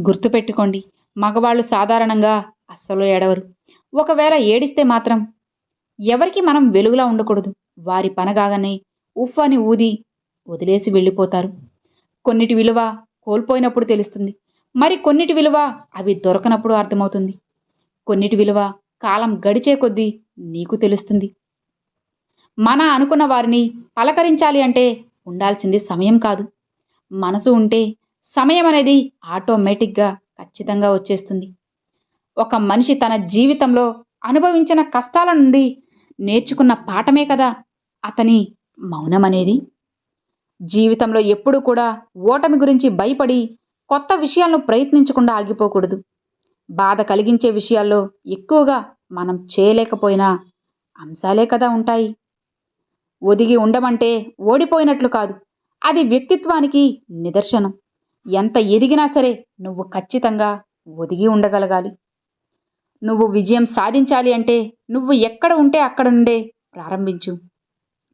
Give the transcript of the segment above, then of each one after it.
గుర్తుపెట్టుకోండి మగవాళ్ళు సాధారణంగా అస్సలు ఏడవరు. ఒకవేళ ఏడిస్తే మాత్రం ఎవరికి మనం వెలుగులా ఉండకూడదు. వారి పనగాగానే ఉఫ్ అని ఊది వదిలేసి వెళ్ళిపోతారు. కొన్నిటి విలువ కోల్పోయినప్పుడు తెలుస్తుంది. మరి కొన్నిటి విలువ అవి దొరకనప్పుడు అర్థమవుతుంది. కొన్నిటి విలువ కాలం గడిచే కొద్దీ నీకు తెలుస్తుంది. మన అనుకున్న వారిని పలకరించాలి అంటే ఉండాల్సింది సమయం కాదు. మనసు ఉంటే సమయం అనేది ఆటోమేటిక్గా ఖచ్చితంగా వచ్చేస్తుంది. ఒక మనిషి తన జీవితంలో అనుభవించిన కష్టాల నుండి నేర్చుకున్న పాఠమే కదా అతని మౌనం అనేది జీవితంలో ఎప్పుడూ కూడా ఓటమి గురించి భయపడి కొత్త విషయాలను ప్రయత్నించకుండా ఆగిపోకూడదు. బాధ కలిగించే విషయాల్లో ఎక్కువగా మనం చేయలేకపోయిన అంశాలే కదా ఉంటాయి. ఒదిగి ఉండమంటే ఓడిపోయినట్లు కాదు అది వ్యక్తిత్వానికి నిదర్శనం. ఎంత ఎదిగినా సరే నువ్వు ఖచ్చితంగా ఒదిగి ఉండగలగాలి. నువ్వు విజయం సాధించాలి అంటే నువ్వు ఎక్కడ ఉంటే అక్కడ నుండే ప్రారంభించు.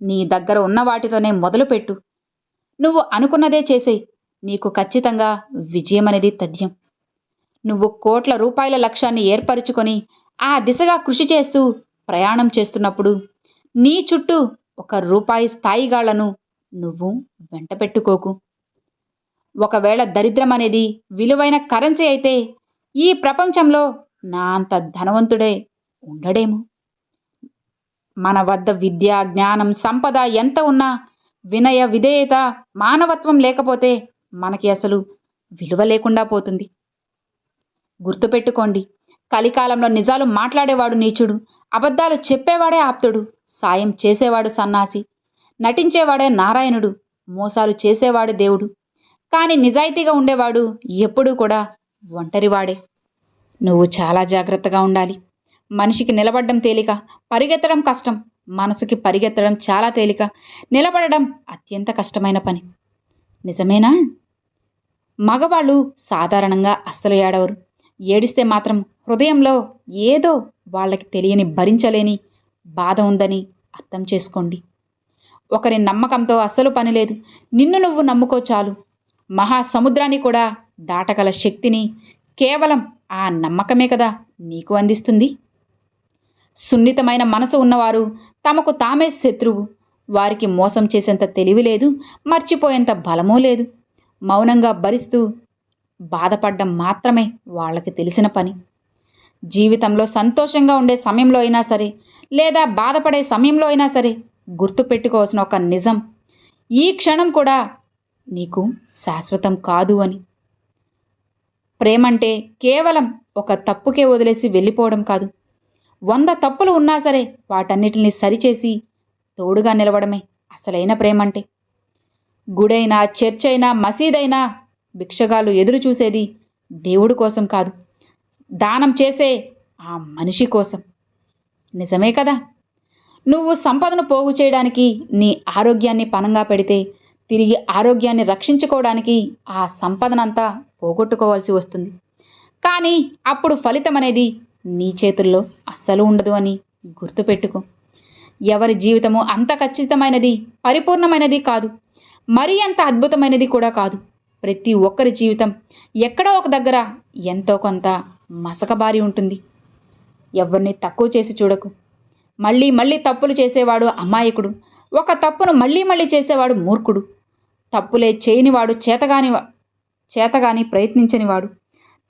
నీ దగ్గర ఉన్న వాటితోనే మొదలుపెట్టు. నువ్వు అనుకున్నదే చేసేయి నీకు ఖచ్చితంగా విజయం అనేది తథ్యం. నువ్వు కోట్ల రూపాయల లక్ష్యాన్ని ఏర్పరచుకొని ఆ దిశగా కృషి చేస్తూ ప్రయాణం చేస్తున్నప్పుడు నీ చుట్టూ ఒక రూపాయి స్థాయిగాళ్ళను నువ్వు వెంట పెట్టుకోకు ఒకవేళ దరిద్రం అనేది విలువైన కరెన్సీ అయితే ఈ ప్రపంచంలో నా అంత ధనవంతుడే ఉండడేమో. మన వద్ద విద్య జ్ఞానం సంపద ఎంత ఉన్నా వినయ విధేయత మానవత్వం లేకపోతే మనకి అసలు విలువ లేకుండా పోతుంది. గుర్తుపెట్టుకోండి కలికాలంలో నిజాలు మాట్లాడేవాడు నీచుడు అబద్ధాలు చెప్పేవాడే ఆప్తుడు సాయం చేసేవాడు సన్నాసి నటించేవాడే నారాయణుడు మోసాలు చేసేవాడు దేవుడు. కానీ నిజాయితీగా ఉండేవాడు ఎప్పుడూ కూడా ఒంటరివాడే. నువ్వు చాలా జాగ్రత్తగా ఉండాలి. మనిషికి నిలబడడం తేలిక పరిగెత్తడం కష్టం మనసుకి పరిగెత్తడం చాలా తేలిక నిలబడడం అత్యంత కష్టమైన పని. నిజమేనా? మగవాళ్ళు సాధారణంగా అస్సలు ఏడవరు. ఏడిస్తే మాత్రం హృదయంలో ఏదో వాళ్ళకి తెలియని భరించలేని బాధ ఉందని అర్థం చేసుకోండి. ఒకరి నమ్మకంతో అస్సలు పని లేదు. నిన్ను నువ్వు నమ్ముకో చాలు. మహాసముద్రాన్ని కూడా దాటగల శక్తిని కేవలం ఆ నమ్మకమే కదా నీకు అందిస్తుంది. సున్నితమైన మనసు ఉన్నవారు తమకు తామే శత్రువు. వారికి మోసం చేసేంత తెలివి లేదు మర్చిపోయేంత బలమూ లేదు. మౌనంగా భరిస్తూ బాధపడ్డం మాత్రమే వాళ్ళకి తెలిసిన పని. జీవితంలో సంతోషంగా ఉండే సమయంలో అయినా సరే లేదా బాధపడే సమయంలో అయినా సరే గుర్తుపెట్టుకోవాల్సిన ఒక నిజం. ఈ క్షణం కూడా నీకు శాశ్వతం కాదు అని. ప్రేమంటే కేవలం ఒక తప్పుకే వదిలేసి వెళ్ళిపోవడం కాదు. వంద తప్పులు ఉన్నా సరే వాటన్నిటిని సరిచేసి తోడుగా నిలవడమే అసలైన ప్రేమంటే. గుడైనా చర్చ్ అయినా మసీదైనా భిక్షగాలు ఎదురు చూసేది దేవుడి కోసం కాదు. దానం చేసే ఆ మనిషి కోసం. నిజమే కదా? నువ్వు సంపదను పోగు చేయడానికి నీ ఆరోగ్యాన్ని పనంగా పెడితే తిరిగి ఆరోగ్యాన్ని రక్షించుకోవడానికి ఆ సంపదనంతా పోగొట్టుకోవాల్సి వస్తుంది. కానీ అప్పుడు ఫలితం అనేది నీ చేతుల్లో అస్సలు ఉండదు అని గుర్తుపెట్టుకో. ఎవరి జీవితము అంత ఖచ్చితమైనది పరిపూర్ణమైనది కాదు. మరీ అంత అద్భుతమైనది కూడా కాదు. ప్రతి ఒక్కరి జీవితం ఎక్కడో ఒక దగ్గర ఎంతో కొంత మసకబారి ఉంటుంది. ఎవరిని తక్కువ చేసి చూడకు. మళ్ళీ మళ్ళీ తప్పులు చేసేవాడు అమాయకుడు. ఒక తప్పును మళ్ళీ మళ్ళీ చేసేవాడు మూర్ఖుడు. తప్పులే చేయనివాడు చేతగాని చేతగాని ప్రయత్నించనివాడు.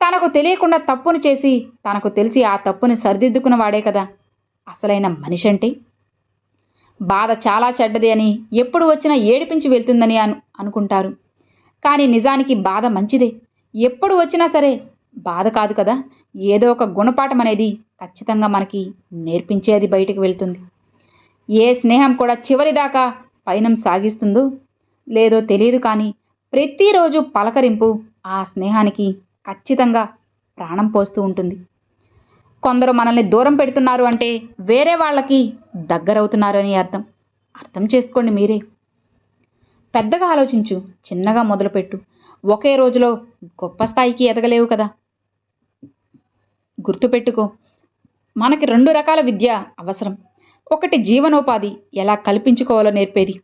తనకు తెలియకుండా తప్పును చేసి తనకు తెలిసి ఆ తప్పుని సరిదిద్దుకున్న వాడే కదా. అసలైన మనిషి అంటే బాధ చాలా చెడ్డది అని ఎప్పుడు వచ్చినా ఏడిపించి వెళ్తుందని అను అనుకుంటారు. కానీ నిజానికి బాధ మంచిదే. ఎప్పుడు వచ్చినా సరే బాధ కాదు కదా. ఏదో ఒక గుణపాఠం అనేది ఖచ్చితంగా మనకి నేర్పించేది బయటకు వెళ్తుంది. ఏ స్నేహం కూడా చివరిదాకా పయనం సాగిస్తుందో లేదో తెలియదు కానీ ప్రతిరోజు పలకరింపు ఆ స్నేహానికి ఖచ్చితంగా ప్రాణం పోస్తూ ఉంటుంది. కొందరు మనల్ని దూరం పెడుతున్నారు అంటే వేరే వాళ్ళకి దగ్గరవుతున్నారు అని అర్థం. అర్థం చేసుకోండి మీరే. పెద్దగా ఆలోచించు చిన్నగా మొదలుపెట్టు. ఒకే రోజులో గొప్ప స్థాయికి ఎదగలేవు కదా. గుర్తుపెట్టుకో మనకి రెండు రకాల విద్య అవసరం. ఒకటి జీవనోపాధి ఎలా కల్పించుకోవాలో నేర్పేది.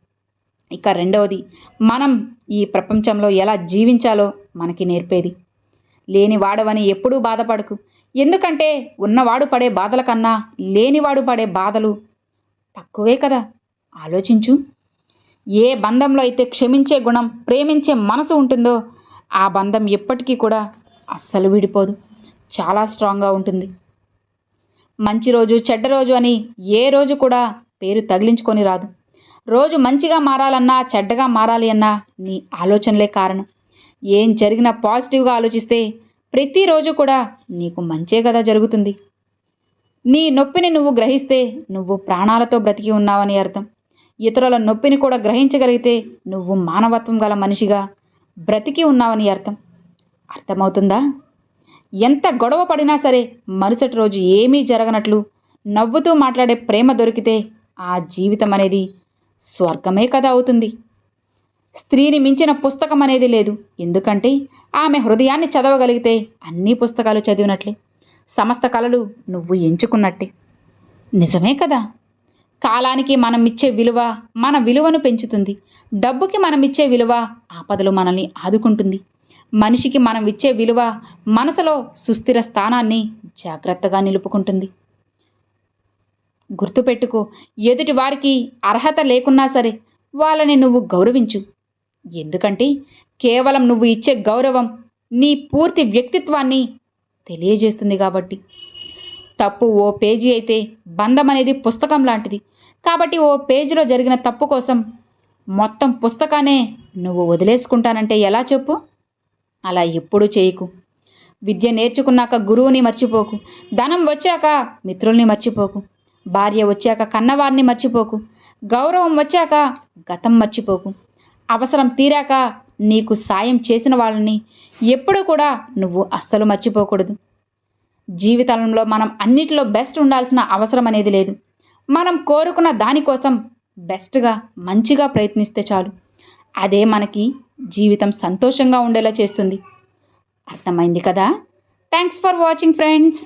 ఇక రెండవది మనం ఈ ప్రపంచంలో ఎలా జీవించాలో మనకి నేర్పేది. లేని వాడవని ఎప్పుడూ బాధపడకు. ఎందుకంటే ఉన్నవాడు పడే బాధల కన్నా లేనివాడు పడే బాధలు తక్కువే కదా. ఆలోచించు. ఏ బంధంలో అయితే క్షమించే గుణం ప్రేమించే మనసు ఉంటుందో ఆ బంధం ఎప్పటికీ కూడా అస్సలు విడిపోదు. చాలా స్ట్రాంగ్గా ఉంటుంది. మంచి రోజు చెడ్డ రోజు అని ఏ రోజు కూడా పేరు తగిలించుకొని రాదు. రోజు మంచిగా మారాలన్నా చెడ్డగా మారాలి అన్నా నీ ఆలోచనలే కారణం. ఏం జరిగినా పాజిటివ్గా ఆలోచిస్తే ప్రతిరోజు కూడా నీకు మంచే కదా జరుగుతుంది. నీ నొప్పిని నువ్వు గ్రహిస్తే నువ్వు ప్రాణాలతో బ్రతికి ఉన్నావని అర్థం. ఇతరుల నొప్పిని కూడా గ్రహించగలిగితే నువ్వు మానవత్వం గల మనిషిగా బ్రతికి ఉన్నావని అర్థం. అర్థమవుతుందా? ఎంత గొడవ పడినా సరే మరుసటి రోజు ఏమీ జరగనట్లు నవ్వుతూ మాట్లాడే ప్రేమ దొరికితే ఆ జీవితం అనేది స్వర్గమే కదా అవుతుంది. స్త్రీని మించిన పుస్తకం అనేది లేదు. ఎందుకంటే ఆమె హృదయాన్ని చదవగలిగితే అన్ని పుస్తకాలు చదివినట్లే. సమస్త కళలు నువ్వు ఎంచుకున్నట్టే. నిజమే కదా? కాలానికి మనం ఇచ్చే విలువ మన విలువను పెంచుతుంది. డబ్బుకి మనం ఇచ్చే విలువ ఆపదలు మనల్ని ఆదుకుంటుంది. మనిషికి మనం ఇచ్చే విలువ మనసులో సుస్థిర స్థానాన్ని జాగ్రత్తగా నిలుపుకుంటుంది. గుర్తుపెట్టుకో ఎదుటి వారికి అర్హత లేకున్నా సరే వాళ్ళని నువ్వు గౌరవించు. ఎందుకంటే కేవలం నువ్వు ఇచ్చే గౌరవం నీ పూర్తి వ్యక్తిత్వాన్ని తెలియజేస్తుంది కాబట్టి. తప్పు ఓ పేజీ అయితే బంధం అనేది పుస్తకం లాంటిది. కాబట్టి ఓ పేజీలో జరిగిన తప్పు కోసం మొత్తం పుస్తకానే నువ్వు వదిలేసుకుంటానంటే ఎలా చెప్పు? అలా ఎప్పుడూ చేయకు. విద్య నేర్చుకున్నాక గురువుని మర్చిపోకు. ధనం వచ్చాక మిత్రుల్ని మర్చిపోకు. భార్య వచ్చాక కన్నవారిని మర్చిపోకు. గౌరవం వచ్చాక గతం మర్చిపోకు. అవసరం తీరాక నీకు సాయం చేసిన వాళ్ళని ఎప్పుడూ కూడా నువ్వు అస్సలు మర్చిపోకూడదు. జీవితంలో మనం అన్నిటిలో బెస్ట్ ఉండాల్సిన అవసరం అనేది లేదు. మనం కోరుకున్న దానికోసం బెస్ట్గా మంచిగా ప్రయత్నిస్తే చాలు. అదే మనకి జీవితం సంతోషంగా ఉండేలా చేస్తుంది. అర్థమైంది కదా? Thanks for watching friends